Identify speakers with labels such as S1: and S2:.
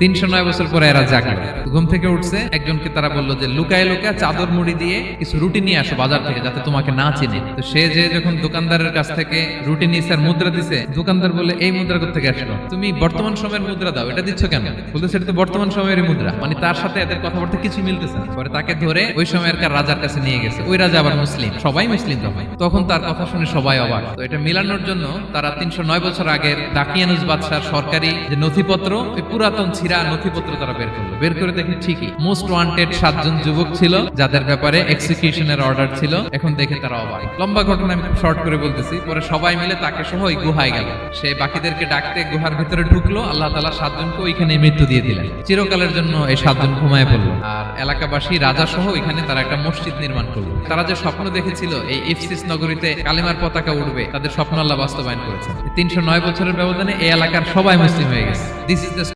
S1: তিনশো নয় বছর পরে এরা ঘুম থেকে উঠছে, একজনকে তারা বলল যে, লুকায় লুকায় চাদর মুড়ি দিয়ে কিছু রুটি নিয়ে বাজার থেকে যাতে তোমাকে না তো সে যে যখন দোকানদারের কাছ থেকে মুদ্রা দিছে, দোকানদার বলে এই মুদ্রা থেকে আসলো? তুমি বর্তমান সময়ের মুদ্রা দাও, এটা দিচ্ছ কেন? বলতে সেটা তো বর্তমান সময়ের মুদ্রা। মানে তার সাথে এদের কথাবার্তা কিছু মিলতেছে না। পরে তাকে ধরে ওই সময়কার রাজার কাছে নিয়ে গেছে। ওই রাজা আবার মুসলিম, সবাই মুসলিম তখন। তখন তার কথা শুনে সবাই অবাক। তো এটা মিলানোর জন্য তারা তিনশো নয় বছর আগের ডাকিয়ানুস বাদশার সরকারি যে নথিপত্র পুরাতন ছিঁড়া নথিপত্র তারা বের করল। বের করে দেখে ঠিকই মোস্ট ওয়ান্টেড সাতজন যুবক ছিল, যাদের ব্যাপারে এক্সিকিউশনের অর্ডার ছিল। এখন দেখে তারা অবাক। লম্বা ঘটনা আমি শর্ট করে বলতেছি। পরে সবাই মিলে তাকে সহ ওই গুহায় গেল। সে বাকিদেরকে ডাকতে গুহার ভিতরে ঢুকলো। আল্লাহ তালা সাতজনকে ওইখানে মৃত্যু দিয়ে দিলেন। চিরকালের জন্য এই সাতজন ঘুমায় পড়ল। আর এলাকাবাসী, রাজা সহ এখানে তারা একটা মসজিদ নির্মাণ করল। তারা যে স্বপ্ন দেখেছিল, এই ইফসিস নগরীতে কালিমার পতাকা উঠবে তাদের স্বপ্ন আল্লাহ বাস্তবায়ন করেছেন। তিনশো নয় বছরের ব্যবধানে এই এলাকার সবাই মুসলিম হয়ে গেছে। This is the